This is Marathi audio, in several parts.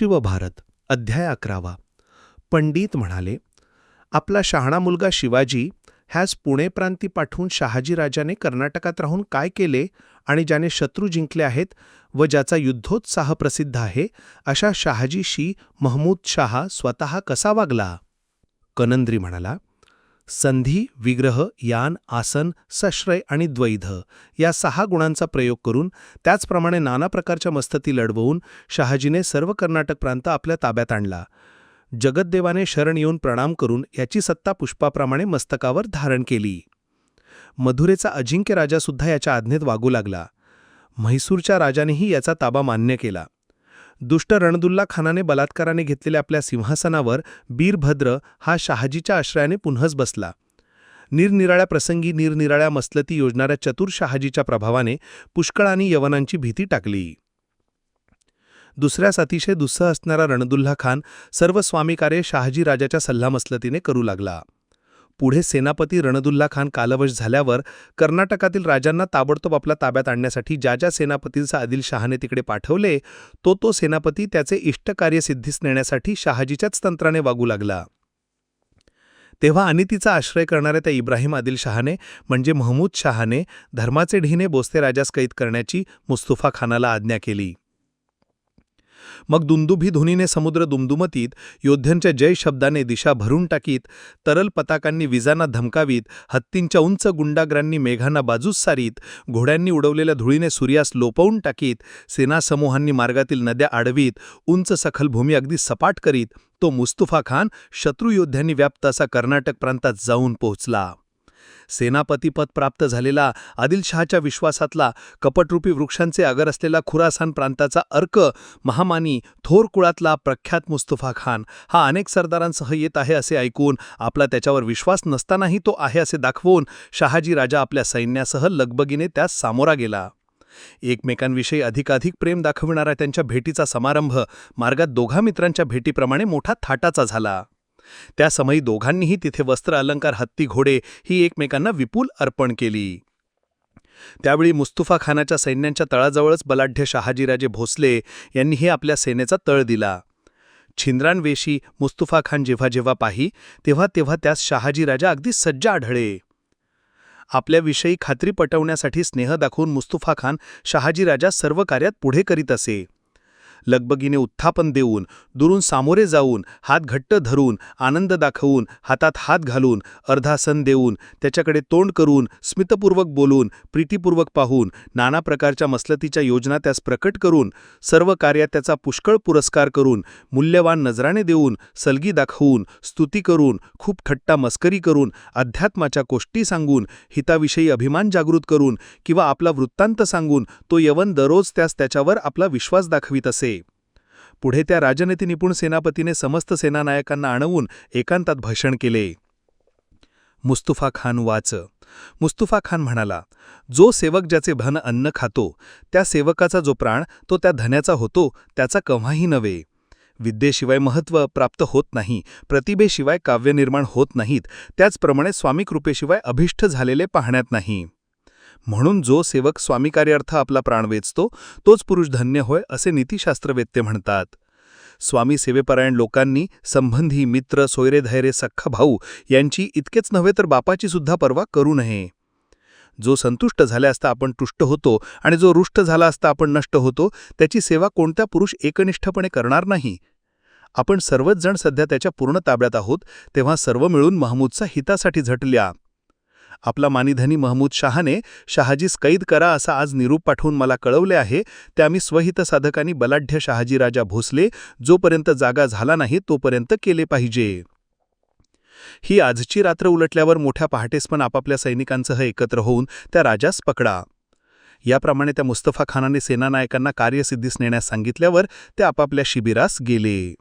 शिवभारत अध्याय अकरावा. पंडित म्हणाले आपला शहाणा मुलगा शिवाजी ह्यास पुणे प्रांती पाठवून शहाजीराजाने कर्नाटकात राहून काय केले आणि ज्याने शत्रू जिंकले आहेत व ज्याचा युद्धोत्साह प्रसिद्ध आहे अशा शहाजीशी महमूद शहा स्वतः कसा वागला? कनंद्री म्हणाला संधी विग्रह यान आसन सश्रय आणि द्वैध या सहा गुणांचा प्रयोग करून त्याचप्रमाणे नाना प्रकारच्या मस्तती लढवून शहाजीने सर्व कर्नाटक प्रांत आपल्या ताब्यात आणला. जगद्देवाने शरण येऊन प्रणाम करून याची सत्ता पुष्पाप्रमाणे मस्तकावर धारण केली. मधुरेचा अजिंक्य राजासुद्धा याच्या आज्ञेत वागू लागला. म्हैसूरच्या राजानेही याचा ताबा मान्य केला. दुष्ट रणदुल्ला खानाने बलात्काराने घेतलेल्या आपल्या सिंहासनावर बीरभद्र हा शहाजीच्या आश्रयाने पुन्हाच बसला. निरनिराळ्या प्रसंगी निरनिराळ्या मसलती योजणाऱ्या चतुर शहाजीच्या प्रभावाने पुष्कळांनी यवनांची भीती टाकली. दुसऱ्यास अतिशय दुस्सह असणारा रणदुल्ला खान सर्व स्वामीकार्य शहाजी राजाच्या सल्लामसलतीने करू लागला. पुढे सेनापती रणदुल्ला खान कालवश झाल्यावर कर्नाटकातील राजांना ताबडतोब आपल्या ताब्यात आणण्यासाठी ज्या ज्या सेनापतींचा आदिल शहाने तिकडे पाठवले तो तो सेनापती त्याचे इष्टकार्य सिद्धीस नेण्यासाठी शहाजीच्याच तंत्राने वागू लागला. तेव्हा अनितीचा आश्रय करणाऱ्या त्या इब्राहिम आदिल शहाने म्हणजे महमूद शहाने धर्माचे ढिने बोस्ते राजास कैद करण्याची मुस्तुफा खानाला आज्ञा केली. मग दुंदुभी धुनीने समुद्र दुमदुमतीत योद्ध्यांच्या जय शब्दाने दिशा भरून टाकीत तरल पताकांनी विजांना धमकावीत हत्तींच्या उंच गुंडाग्रांनी मेघांना बाजूस सारीत घोड्यांनी उडवलेल्या धुळीने सूर्यास लोपवून टाकीत सेनासमूहांनी मार्गातील नद्या आडवीत उंच सखल भूमी अगदी सपाट करीत तो मुस्तुफा खान शत्रुयोद्ध्यांनी व्याप्त असा कर्नाटक प्रांतात जाऊन पोहोचला. सेनापतीपद प्राप्त झालेला आदिलशहाच्या विश्वासातला कपटरूपी वृक्षांचे अगर असलेला खुरासान प्रांताचा अर्क महामानी थोर कुळातला प्रख्यात मुस्तफा खान. हा अनेक सरदारांसह येत आहे असे ऐकून आपला त्याच्यावर विश्वास नसतानाही तो आहे असे दाखवून शहाजी राजा आपल्या सैन्यासह लगबगीने त्यास सामोरा गेला. एकमेकांविषयी अधिकाधिक प्रेम दाखविणारा त्यांच्या भेटीचा समारंभ मार्गात दोघा मित्रांच्या भेटीप्रमाणे मोठा थाटाचा झाला. त्या समयी दोघांनीही तिथे वस्त्र अलंकार हत्ती घोडे ही एकमेकांना विपुल अर्पण केली. त्यावेळी मुस्तुफा खानाच्या सैन्यांच्या तळाजवळच बलाढ्य शहाजीराजे भोसले यांनीही आपल्या सेनेचा तळ दिला. छिंद्रांवेशी मुस्तुफा खान जेव्हा जेव्हा पाही तेव्हा तेव्हा त्यास शहाजीराजा अगदी सज्ज आढळे. आपल्याविषयी खात्री पटवण्यासाठी स्नेह दाखवून मुस्तुफा खान शहाजीराजा सर्व कार्यात पुढे करीत असे. लगबगीने उत्थापन देऊन दुरून सामोरे जाऊन हात घट्ट धरून आनंद दाखवून हातात हात घालून अर्धासन देऊन त्याच्याकडे तोंड करून स्मितपूर्वक बोलून प्रीतीपूर्वक पाहून नाना प्रकारच्या मसलतीच्या योजना त्यास प्रकट करून सर्व कार्यात त्याचा पुष्कळ पुरस्कार करून मूल्यवान नजराने देऊन सलगी दाखवून स्तुती करून खूप खट्टा मस्करी करून अध्यात्माच्या गोष्टी सांगून हिताविषयी अभिमान जागृत करून किंवा आपला वृत्तांत सांगून तो यवन दररोज त्यास त्याच्यावर आपला विश्वास दाखवित असे. पुढे त्या राजनीती निपुण सेनापतीने समस्त सेनानायकांना आणवून एकांतात भाषण केले. मुस्तुफा खान वाच. मुस्तुफा खान म्हणाला जो सेवक ज्याचे धन अन्न खातो त्या सेवकाचा जो प्राण तो त्या धन्याचा होतो त्याचा कव्हाही नव्हे. विद्येशिवाय महत्त्व प्राप्त होत नाही प्रतिभेशिवाय काव्यनिर्माण होत नाहीत त्याचप्रमाणे स्वामीकृपेशिवाय अभिष्ट झालेले पाहण्यात नाही. म्हणून जो सेवक स्वामीकार्यार्थ आपला प्राण वेचतो तोच पुरुष धन्य होय असे नीतिशास्त्रवेत्ते म्हणतात. स्वामी सेवेपरायण लोकांनी संबंधी मित्र सोयरेधैर्य सख्खा भाऊ यांची इतकेच नव्हे तर बापाची सुद्धा पर्वा करू नये. जो संतुष्ट झाल्या असता आपण तुष्ट होतो आणि जो रुष्ट झाला असता आपण नष्ट होतो त्याची सेवा कोणत्या पुरुष एकनिष्ठपणे करणार नाही? आपण सर्वच जण सध्या त्याच्या पूर्ण ताब्यात आहोत तेव्हा सर्व मिळून महमूदचा हितासाठी झटल्या. आपला मानिधनी महमूद शहाने शहाजीस कैद करा असा आज निरूप पाठवून मला कळवले आहे त्या मी स्वहित साधकांनी बलाढ्य शहाजीराजा भोसले जोपर्यंत जागा झाला नाही तोपर्यंत केले पाहिजे. ही आजची रात्र उलटल्यावर मोठ्या पहाटेस पण आपापल्या सैनिकांसह एकत्र होऊन त्या राजास पकडा. याप्रमाणे त्या मुस्तफा खानाने सेनानायकांना कार्यसिद्धीस नेण्यास सांगितल्यावर ते आपापल्या शिबिरास गेले.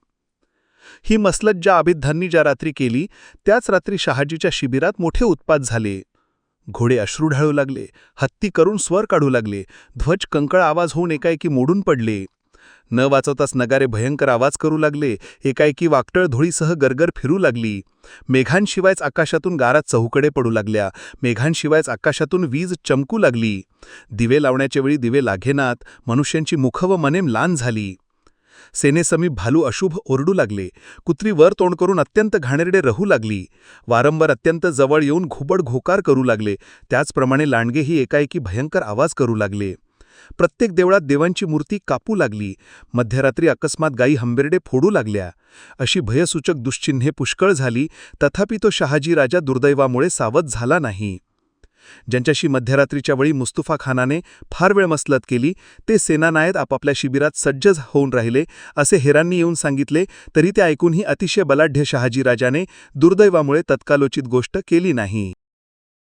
ही मसलत ज्या आबिद्धांनी ज्या रात्री केली त्याच रात्री शहाजीच्या शिबिरात मोठे उत्पाद झाले. घोडे अश्रू ढाळू लागले हत्ती करून स्वर काढू लागले ध्वज कंकळ आवाज होऊन एकाएकी मोडून पडले. न वाचवताच नगारे भयंकर आवाज करू लागले एकाएकी वाकटळ धुळीसह गरगर फिरू लागली. मेघांशिवायच आकाशातून गारात चहूकडे पडू लागल्या मेघांशिवायच आकाशातून वीज चमकू लागली. दिवे लावण्याच्या वेळी दिवे लागेनात मनुष्यांची मुख व मनेम लान झाली. सेनेसमी भालू अशुभ ओरडू लागले. कुत्री वर तोंड करून अत्यंत घाणेरडे रहू लागली. वारंवार अत्यंत जवळ येऊन घुबड घोकार करू लागले. त्याचप्रमाणे लांडगेही एकाएकी भयंकर आवाज करू लागले. प्रत्येक देवळात देवांची मूर्ती कापू लागली. मध्यरात्री अकस्मात गायी हंबेरडे फोडू लागल्या. अशी भयसूचक दुश्चिन्हे पुष्कळ झाली. तथापि तो शहाजी राजा दुर्दैवामुळे सावध झाला नाही. ज्यांच्याशी मध्यरात्रीच्या वेळी मुस्तुफा खानाने फार वेळ मसलत केली ते सेनानायत आपापल्या शिबिरात सज्ज होऊन राहिले असे हेरांनी येऊन सांगितले तरी ते ऐकूनही अतिशय बलाढ्य शहाजी राजाने दुर्दैवामुळे तत्कालोचित गोष्ट केली नाही.